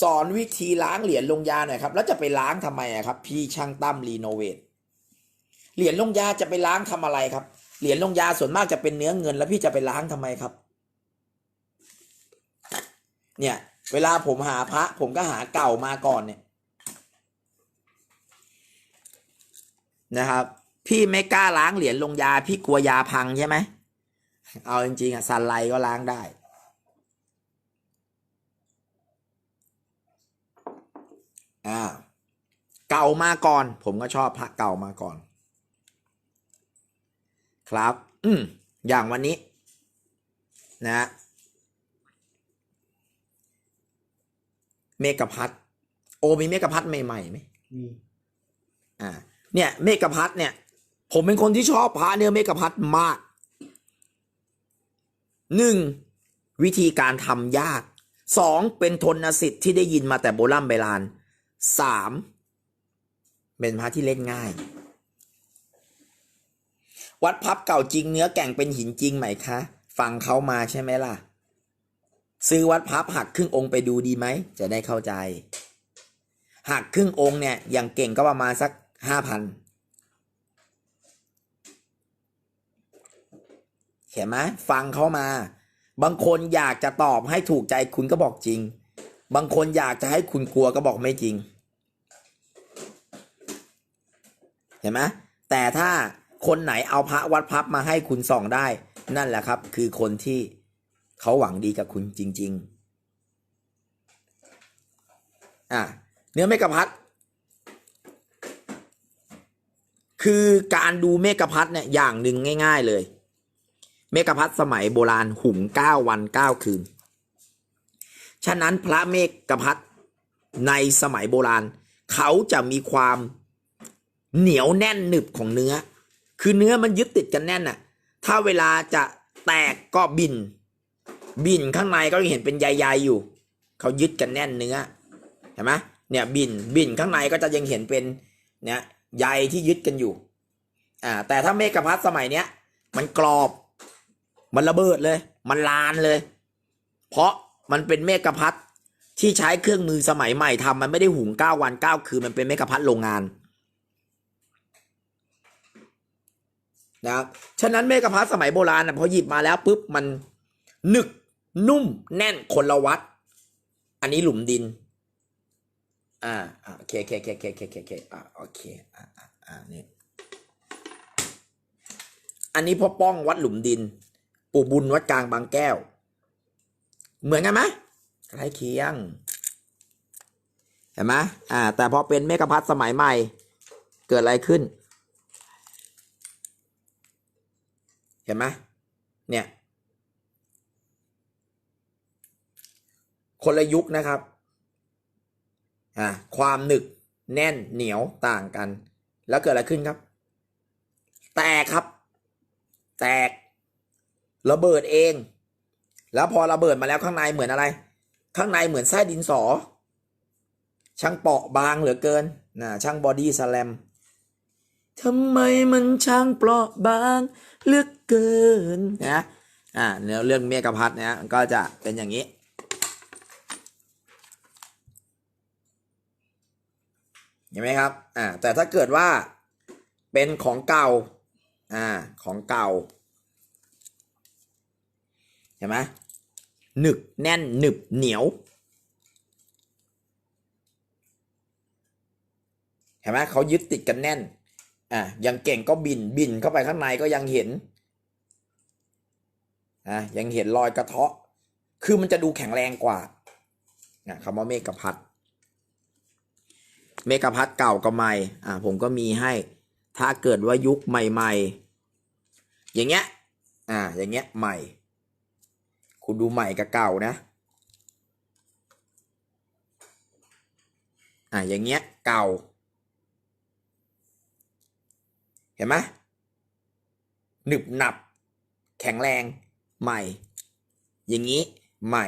สอนวิธีล้างเหรียญลงยาหน่อยครับ แล้วจะไปล้างทำไมอะครับ พี่ช่างตั้มรีโนเวทเหรียญลงยาจะไปล้างทำอะไรครับ เหรียญลงยาส่วนมากจะเป็นเนื้อเงิน แล้วพี่จะไปล้างทำไมครับ เนี่ย เวลาผมหาพระ ผมก็หาเก่ามาก่อนเนี่ยนะครับ พี่ไม่กล้าล้างเหรียญลงยา พี่กลัวยาพังใช่ไหมเอาจริงๆอะซันไลก็ล้างได้ อ่าเก่ามาก่อน ผมก็ชอบพระเก่ามาก่อน ครับ อืมอย่างวันนี้ นะเมกะพัทโอมีเมกะพัทใหม่ๆไหมมีอ่า เนี่ย เมกะพัทเนี่ย ผมเป็นคนที่ชอบพระเนื้อเมกะพัทมากหนึ่งวิธีการทำยากสองเป็นทนสิทธิ์ที่ได้ยินมาแต่โบราณโบราณ สามเป็นพระที่เล่นง่าย วัดพับเก่าจริงเนื้อแก่งเป็นหินจริงไหมคะฟังเขามาใช่ไหมล่ะ ซื้อวัดพับหักครึ่งองค์ไปดูดีไหม จะได้เข้าใจ หักครึ่งองค์เนี่ย อย่างเก่งก็ประมาณสักห้าพันเห็นไหมฟังเขามา บางคนอยากจะตอบให้ถูกใจคุณก็บอกจริง บางคนอยากจะให้คุณกลัวก็บอกไม่จริง เห็นไหมแต่ถ้าคนไหนเอาพระวัดพับมาให้คุณส่องได้ นั่นแหละครับ คือคนที่เขาหวังดีกับคุณจริง ๆ อะเนื้อเมกะพัดคือการดูเมกะพัดเนี่ยอย่างหนึ่งง่าย ๆ เลย เมกะพัดสมัยโบราณหุงเก้าวันเก้าคืน ฉะนั้นพระเมกะพัดในสมัยโบราณ เขาจะมีความ เหนียวแน่นหนึบของเนื้อ คือเนื้อมันยึดติดกันแน่นน่ะ ถ้าเวลาจะแตกก็บิน บินข้างในก็ยังเห็นเป็นใยๆอยู่ เขายึดกันแน่นเนื้อเห็นไหมเนี่ยบินบินข้างในก็จะยังเห็นเป็นเนี่ยใยที่ยึดกันอยู่อ่าแต่ถ้าเมกะพัดสมัยเนี้ย มันกรอบ มันระเบิดเลย มันลานเลย เพราะมันเป็นเมกะพัดที่ใช้เครื่องมือสมัยใหม่ทำมันไม่ได้หุงเก้าวันเก้าคืนมันเป็นเมกะพัดโรงงาน นะครับฉะนั้นเมกะพัดสมัยโบราณนะพอหยิบมาแล้วปุ๊บมันหนึกนุ่มแน่นคนละวัด อันนี้หลุมดิน อ่าโอเคโอเคโอเคโอเคโอเคโอเคอ่าโอเคอ่าอ่าอ่านี่อันนี้พ่อป้องวัดหลุมดิน ปู่บุญวัดกลางบางแก้ว เหมือนกันไหมใกล้เคียงเห็นไหมอ่า แต่พอเป็นเมกะพัดสมัยใหม่ เกิดอะไรขึ้น เห็นไหมเนี่ยคนละยุคนะครับอ่าความหนึกแน่นเหนียวต่างกัน แล้วเกิดอะไรขึ้นครับ แตกครับ แตก ระเบิดเอง แล้วพอระเบิดมาแล้วข้างในเหมือนอะไร ข้างในเหมือนไส้ดินสอ ช่างเปราะบางเหลือเกินนะช่างบอดี้สแลม ทำไมมันช่างเปราะบางเหลือกเกินนะอ่าเนื้อเรื่องเมียกพัดเนี่ยก็จะเป็นอย่างนี้เห็นไหมครับอ่าแต่ถ้าเกิดว่าเป็นของเก่าอ่าของเก่าเห็นไหมหนึกแน่นหนึบเหนียวเห็นไหมเขายึดติดกันแน่น อะยังเก่งก็บินบินเข้าไปข้างในก็ยังเห็นอะยังเห็นรอยกระเทาะ คือมันจะดูแข็งแรงกว่านะคำว่าเมกะพัดเมกะพัดเก่ากับใหม่อะผมก็มีให้ ถ้าเกิดว่ายุคใหม่ ๆ อย่างเงี้ยอ่าอย่างเงี้ยใหม่ คุณดูใหม่กับเก่านะอ่าอย่างเงี้ยเก่า เห็นไหมหนึบหนับ แข็งแรงใหม่ อย่างนี้ใหม่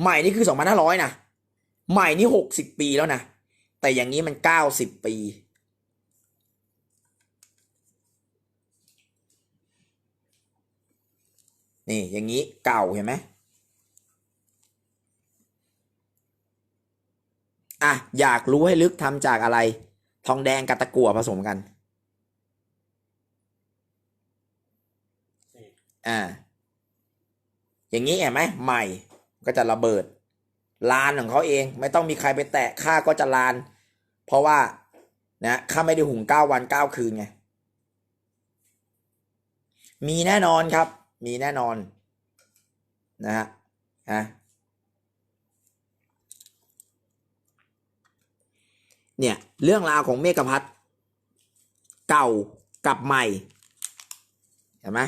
ใหม่นี่คือสองพันห้าร้อยนะใหม่นี่หกสิบปีแล้วนะ แต่อย่างนี้มันเก้าสิบปี นี่อย่างนี้เก่าเห็นไหมอะอยากรู้ให้ลึกทำจากอะไร ทองแดงกับตะกั่วผสมกันอ่า อย่างนี้เห็นไหมใหม่ก็จะระเบิด ลานของเขาเอง ไม่ต้องมีใครไปแตะข้าก็จะลาน เพราะว่านะข้าไม่ได้หุงเก้าวันเก้าคืนไง มีแน่นอนครับ มีแน่นอน นะฮะฮะ เนี่ยเรื่องราวของเมกะพัทเก่ากับใหม่เห็นไหม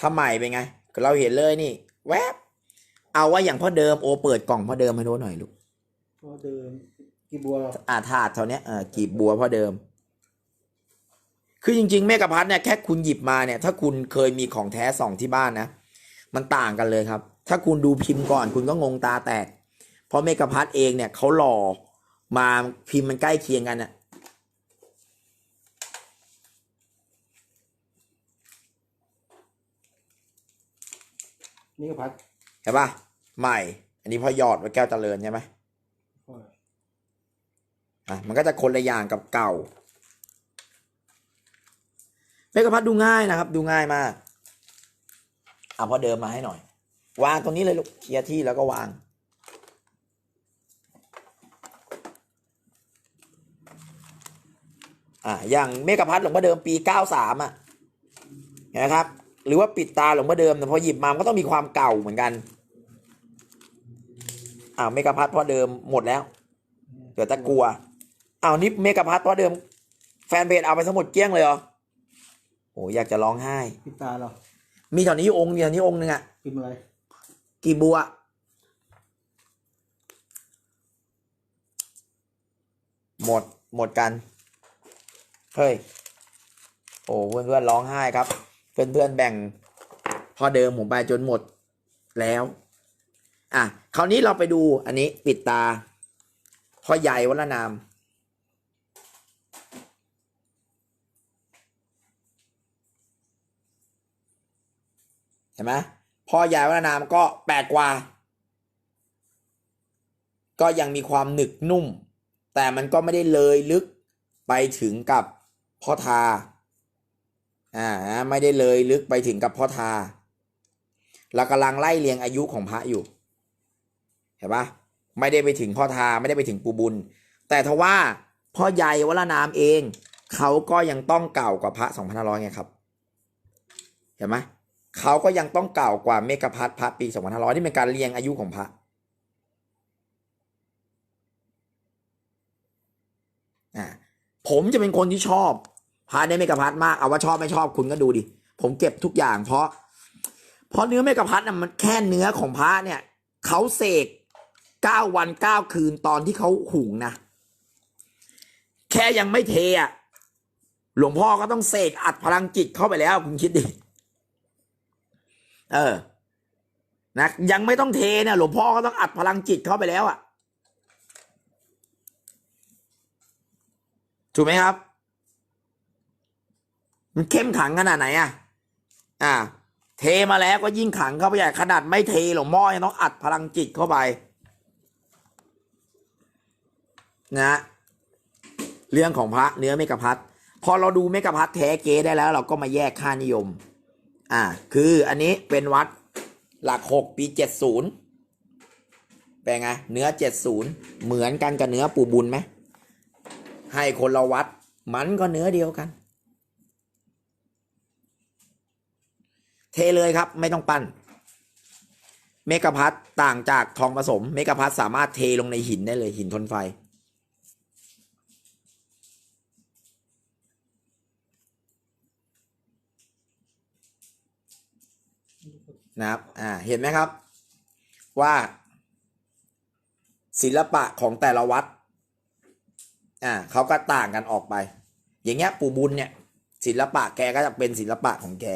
ถ้าใหม่เป็นไง เราเห็นเลยนี่ แวบเอาว่าอย่างพ่อเดิมโอเปิดกล่องพ่อเดิมให้ดูหน่อยลูกพอเดิมกีบัวอาถาดเท่าเนี้ยเออกีบบัวพ่อเดิม คือจริงๆเมกะพัทเนี่ยแค่คุณหยิบมาเนี่ย ถ้าคุณเคยมีของแท้ส่องที่บ้านนะมันต่างกันเลยครับ ถ้าคุณดูพิมพ์ก่อนคุณก็งงตาแตกเพราะเมกะพัทเองเนี่ยเขาหล่อ มาพิมพ์มันใกล้เคียงกันน่ะนี่ก็พัดเห็นปะใหม่ อันนี้พอหยอดไว้แก้วเจริญใช่ไหมพ่ออะมันก็จะคนละอย่างกับเก่าเมกะพัทดูง่ายนะครับ ดูง่ายมากเอาพอเดิมมาให้หน่อย วางตรงนี้เลยลูกเคลียร์ที่แล้วก็วาง อ่าอย่างเมกะพัทหลวงพ่อเดิมปีเก้าสามอะเห็นะครับ หรือว่าปิดตาหลวงพ่อเดิมแต่พอหยิบมามันก็ต้องมีความเก่าเหมือนกันอ่าเมกะพัทพ่อเดิมหมดแล้วเดี๋ยวตะกลัวอ้าวนี่เมกะพัทพ่อเดิม แฟนเพจเอาไปทั้งหมดเกลี้ยงเลยเหรอโอ้อยากจะร้องไห้ ปิดตาเรามีแถวนี้องค์เดียวนี้องค์หนึ่งอะพิมพ์อะไรกี่บัวหมดหมดกัน เฮ้ย โอ้เพื่อนเพื่อนร้องไห้ครับ เพื่อนเพื่อนแบ่งพอเดิมผมไปจนหมดแล้ว อะคราวนี้เราไปดูอันนี้ปิดตาพ่อใหญ่วัฒนาม เห็นไหมพ่อใหญ่วัฒนามก็แปลกกว่า ก็ยังมีความหนึกนุ่ม แต่มันก็ไม่ได้เลยลึกไปถึงกับ พ่อทาอ่าไม่ได้เลยลึกไปถึงกับพ่อทาเรากำลังไล่เรียงอายุของพระอยู่เห็นปะไม่ได้ไปถึงพ่อทาไม่ได้ไปถึงปูบุญ แต่ทว่าพ่อใหญ่วัฒนามเอง เขาก็ยังต้องเก่ากว่าพระสองพันห้าร้อยไงครับเห็นไหมเขาก็ยังต้องเก่ากว่าเมกะพัทพระปีสองพันห้าร้อยที่เป็นการเรียงอายุของพระ อ่า ผมจะเป็นคนที่ชอบพระในเมกะพัทมากเอาว่าชอบไม่ชอบคุณก็ดูดิผมเก็บทุกอย่างเพราะ เพราะเนื้อเมกะพัทน่ะมันแค่เนื้อของพระเนี่ยเขาเสกเก้าวันเก้าคืนตอนที่เขาหุงนะแค่ยังไม่เทอะหลวงพ่อก็ต้องเสกอัดพลังจิตเข้าไปแล้วคุณคิดดิเออนะยังไม่ต้องเทเนี่ยหลวงพ่อก็ต้องอัดพลังจิตเข้าไปแล้วอะ่ ถูกไหมครับ มันเข้มขังขนาดไหนอะ อ่า เทมาแล้วก็ยิ่งขังเข้าไปใหญ่ขนาดไม่เทหลวงพ่อยังต้องอัดพลังจิตเข้าไป นะ เรื่องของพระเนื้อเมกะพัทพอเราดูเมกะพัทแท้เกได้แล้ว เราก็มาแยกค่านิยม อ่า คืออันนี้เป็นวัดหลักหกปีเจ็ดศูนย์เป็นไงเนื้อเจ็ดศูนย์เหมือนกันกับเนื้อปูบุญไหม ให้คนละวัด มันก็เนื้อเดียวกัน เทเลยครับ ไม่ต้องปั้น เมกะพัทต่างจากทองผสม เมกะพัทสามารถเทลงในหินได้เลยหินทนไฟ นะครับ อ่า เห็นไหมครับ ว่าศิลปะของแต่ละวัด อ่าเขาก็ต่างกันออกไป อย่างเงี้ยปู่บุญเนี่ย ศิลปะแกก็จะเป็นศิลปะของแก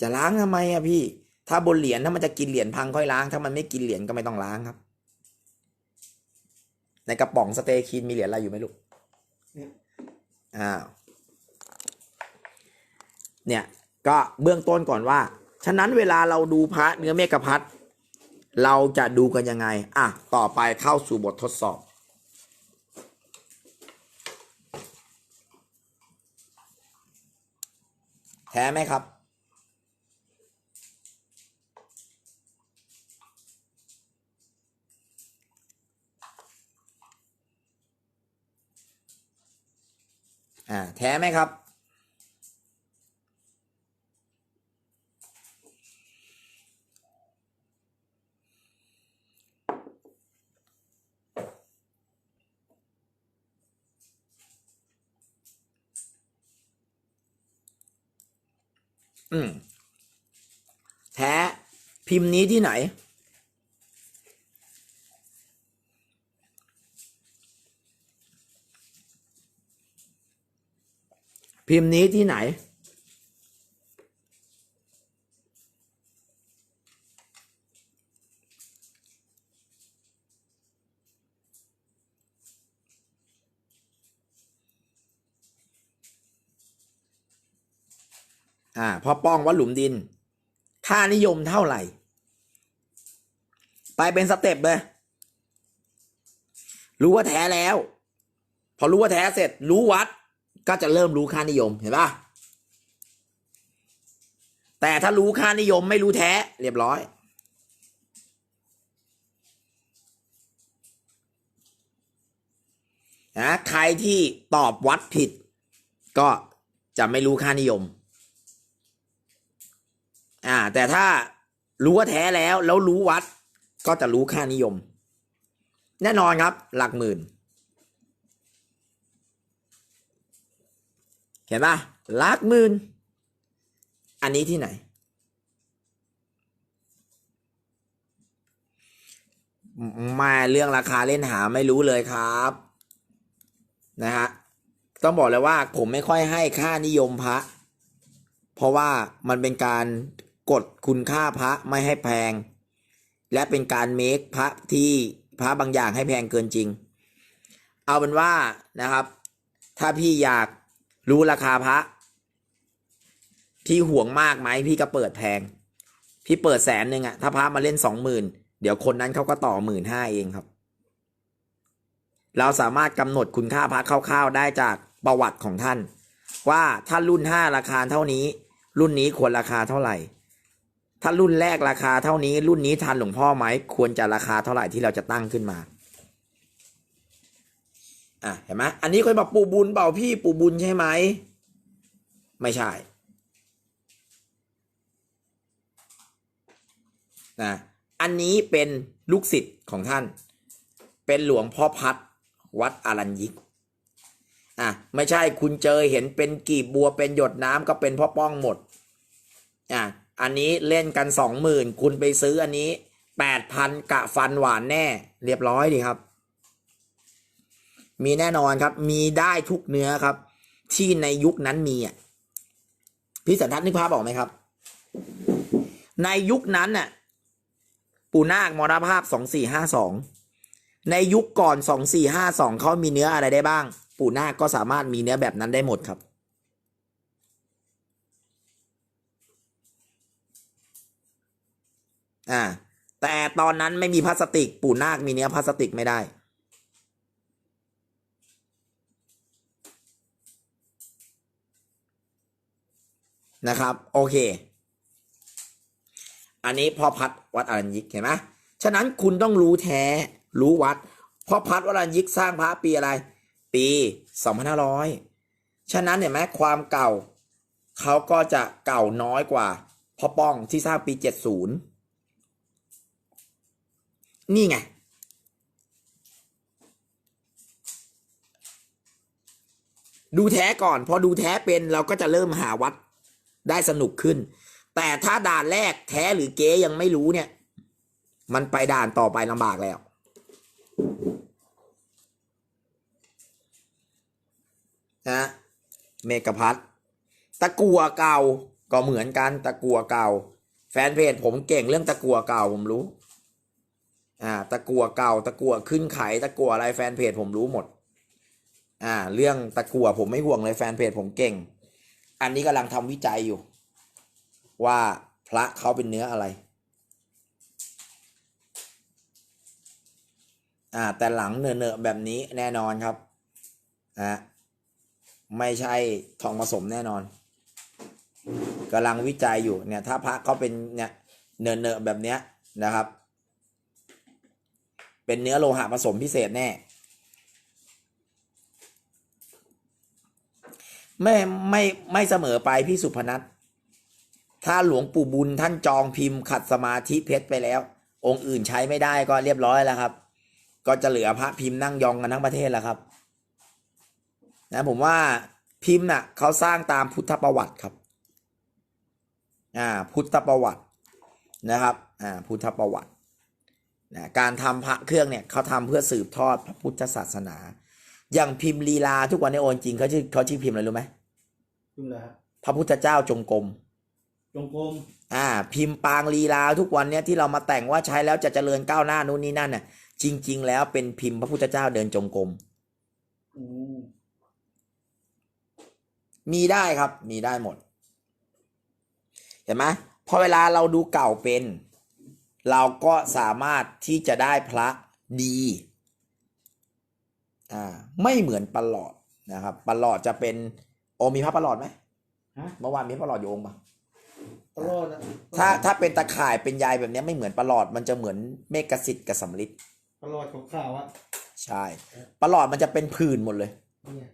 จะล้างทำไมอะพี่ ถ้าบนเหรียญถ้ามันจะกินเหรียญพังค่อยล้าง ถ้ามันไม่กินเหรียญก็ไม่ต้องล้างครับ ในกระป๋องสเตคีนมีเหรียญอะไรอยู่ไหมลูกเนี่ยอ้าวเนี่ยก็เบื้องต้นก่อนว่า ฉะนั้นเวลาเราดูพระเนื้อเมกะพัทเราจะดูกันยังไง อะ ต่อไปเข้าสู่บททดสอบ แท้ไหมครับ อ่า แท้ไหมครับ อืม แท้ พิมพ์นี้ที่ไหน พิมพ์นี้ที่ไหน อ่าพอป้องวัดหลุมดิน ค่านิยมเท่าไหร่ ไปเป็นสเต็ปเลย รู้ว่าแท้แล้ว พอรู้ว่าแท้เสร็จ รู้วัด ก็จะเริ่มรู้ค่านิยมเห็นปะแต่ถ้ารู้ค่านิยมไม่รู้แท้ เรียบร้อย นะใครที่ตอบวัดผิด ก็จะไม่รู้ค่านิยม อ่า แต่ถ้ารู้ว่าแท้แล้วแล้วรู้วัด ก็จะรู้ค่านิยม แน่นอนครับ หลักหมื่น เห็นปะหลักหมื่น อันนี้ที่ไหน มาเรื่องราคาเล่นหาไม่รู้เลยครับ นะฮะต้องบอกเลยว่าผมไม่ค่อยให้ค่านิยมพระ เพราะว่ามันเป็นการกดคุณค่าพระไม่ให้แพง และเป็นการเมคพระที่พระบางอย่างให้แพงเกินจริง เอาเป็นว่านะครับ ถ้าพี่อยากรู้ราคาพระพี่ห่วงมากไหมพี่ก็เปิดแพง พี่เปิดแสนหนึ่งอะถ้าพระมาเล่นสองหมื่นเดี๋ยวคนนั้นเขาก็ต่อหมื่นห้าเองครับ เราสามารถกำหนดคุณค่าพระคร่าวๆได้จากประวัติของท่าน ว่าถ้ารุ่นห้าราคาเท่านี้ รุ่นนี้ควรราคาเท่าไหร่ ถ้ารุ่นแรกราคาเท่านี้ รุ่นนี้ทันหลวงพ่อไหมควรจะราคาเท่าไหร่ที่เราจะตั้งขึ้นมาอะเห็นไหมอันนี้คนบอกปู่บุญเปล่าพี่ปู่บุญใช่ไหมไม่ใช่นะอันนี้เป็นลูกศิษย์ของท่าน เป็นหลวงพ่อพัดวัดอารัญยิกอะไม่ใช่คุณเจอเห็นเป็นกีบบัวเป็นหยดน้ำก็เป็นพ่อป้องหมดอะ อันนี้เล่นกันสองหมื่นคุณไปซื้ออันนี้แปดพันกะฟันหวานแน่ เรียบร้อยดีครับ มีแน่นอนครับ มีได้ทุกเนื้อครับ ที่ในยุคนั้นมีอะพี่สันทัศน์นึกภาพออกไหมครับ ในยุคนั้นน่ะปูนาคมรณภาพสองสี่ห้าสองในยุคก่อนสองสี่ห้าสองเขามีเนื้ออะไรได้บ้าง ปู่นาคก็สามารถมีเนื้อแบบนั้นได้หมดครับ อ่า แต่ตอนนั้นไม่มีพลาสติก ปู่นาคมีเนื้อพลาสติกไม่ได้ นะครับ โอเค อันนี้พ่อพัดวัดอรัญยิกเห็นไหมฉะนั้นคุณต้องรู้แท้รู้วัดพ่อพัดวัดอรัญยิกสร้างพระปีอะไร ปีสองพันห้าร้อยฉะนั้นเห็นไหมความเก่าเขาก็จะเก่าน้อยกว่าพ่อป้องที่สร้างปีเจ็ดศู นี่ไง ดูแท้ก่อน พอดูแท้เป็นเราก็จะเริ่มหาวัดได้สนุกขึ้น แต่ถ้าด่านแรกแท้หรือเก๊ยังไม่รู้เนี่ย มันไปด่านต่อไปลำบากแล้วนะเมกะพัทตะกัวเก่าก็เหมือนกันตะกัวเก่า แฟนเพจผมเก่งเรื่องตะกัวเก่าผมรู้ อ่าตะกัวเก่าตะกัวขึ้นไขตะกัวอะไรแฟนเพจผมรู้หมด อ่า เรื่องตะกัวผมไม่ห่วงเลยแฟนเพจผมเก่ง อันนี้กำลังทำวิจัยอยู่ ว่าพระเขาเป็นเนื้ออะไร อ่า แต่หลังเนอะๆแบบนี้แน่นอนครับอะไม่ใช่ทองผสมแน่นอนกำลังวิจัยอยู่เนี่ยถ้าพระเขาเป็นเนี่ยเนอะๆแบบเนี้ยนะครับ เป็นเนื้อโลหะผสมพิเศษแน่ ไม่ไม่ไม่เสมอไปพี่สุพนัทถ้าหลวงปู่บุญท่านจองพิมพ์ขัดสมาธิเพชรไปแล้ว องค์อื่นใช้ไม่ได้ก็เรียบร้อยแล้วครับ ก็จะเหลือพระพิมพ์นั่งยองกันทั้งประเทศแล้วครับ นะผมว่าพิมพ์น่ะเขาสร้างตามพุทธประวัติครับ อ่า พุทธประวัตินะครับ อ่า พุทธประวัติ นะการทำพระเครื่องเนี่ยเขาทำเพื่อสืบทอดพระพุทธศาสนา อย่างพิมพ์ลีลาทุกวันในโอนจริงเขาชื่อเขาชื่อพิมพ์อะไรรู้ไหมพิมพ์อะไรฮะพระพุทธเจ้าจงกรมจงกรมอ่า พิมพ์ปางลีลาทุกวันเนี่ยที่เรามาแต่งว่าใช้แล้วจะเจริญก้าวหน้านู่นนี่นั่นน่ะ จริง ๆ แล้วเป็นพิมพ์พระพุทธเจ้าเดินจงกรมอืมมีได้ครับ มีได้หมด เห็นไหมพอเวลาเราดูเก่าเป็น เราก็สามารถที่จะได้พระดีอ่าไม่เหมือนประหลอดนะครับประหลอดจะเป็นโอมีพระประหลอดไหมฮะ เมื่อวานมีพระประหลอดอยู่องค์ปะตลอดนะถ้าถ้าเป็นตะข่ายเป็นใยแบบเนี้ยไม่เหมือนประหลอดมันจะเหมือนเมฆสิทธิ์กับสำลิดตลอดของข่าวอะใช่ประหลอดมันจะเป็นผื่นหมดเลย เนี่ย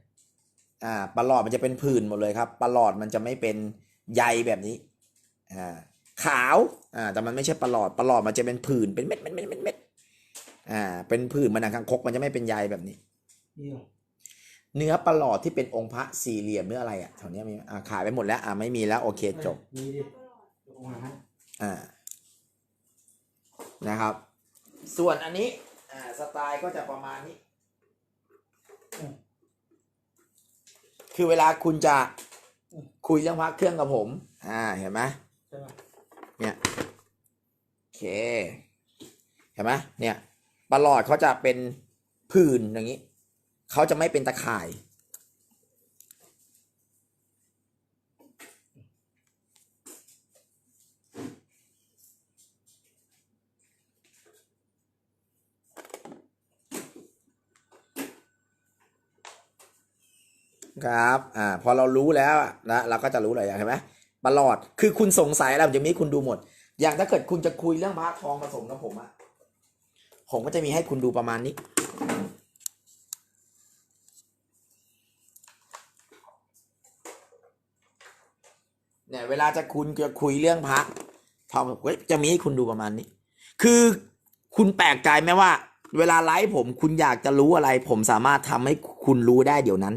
อ่าประหลอดมันจะเป็นผื่นหมดเลยครับประหลอดมันจะไม่เป็นใยแบบนี้อ่า ขาวอ่าแต่มันไม่ใช่ประหลอดประหลอดมันจะเป็นผื่นเป็นเม็ดเม็ดเม็ดเม็ดเม็ดอ่า เป็นผื่นมันหนังคางคกมันจะไม่เป็นใยแบบนี้นี่เหรอเนื้อประหลอดที่เป็นองค์พระสี่เหลี่ยมเนื้ออะไรอะแถวเนี้ยมีอ่าขายไปหมดแล้วอ่าไม่มีแล้วโอเคจบมีดิเอามาให้อ่านะครับ ส่วนอันนี้อ่าสไตล์ก็จะประมาณนี้ คือเวลาคุณจะคุยเรื่องพระเครื่องกับผม อ่าเห็นไหมใช่ไหม เนี่ยโอเคเห็นไหมเนี่ยประหลอดเขาจะเป็นผื่นอย่างนี้เขาจะไม่เป็นตะข่าย ครับ อ่า พอเรารู้แล้วนะ เราก็จะรู้เลยอย่างเห็นไหม ประหลอด คือคุณสงสัยอะไรผมจะมีให้คุณดูหมด อย่างถ้าเกิดคุณจะคุยเรื่องพระทองผสมกับผมอะผมก็จะมีให้คุณดูประมาณนี้ เนี่ยเวลาจะคุณจะคุยเรื่องพระทองก็จะมีให้คุณดูประมาณนี้ คือคุณแปลกใจไหมว่า เวลาไลฟ์ผมคุณอยากจะรู้อะไร ผมสามารถทำให้คุณรู้ได้เดี๋ยวนั้น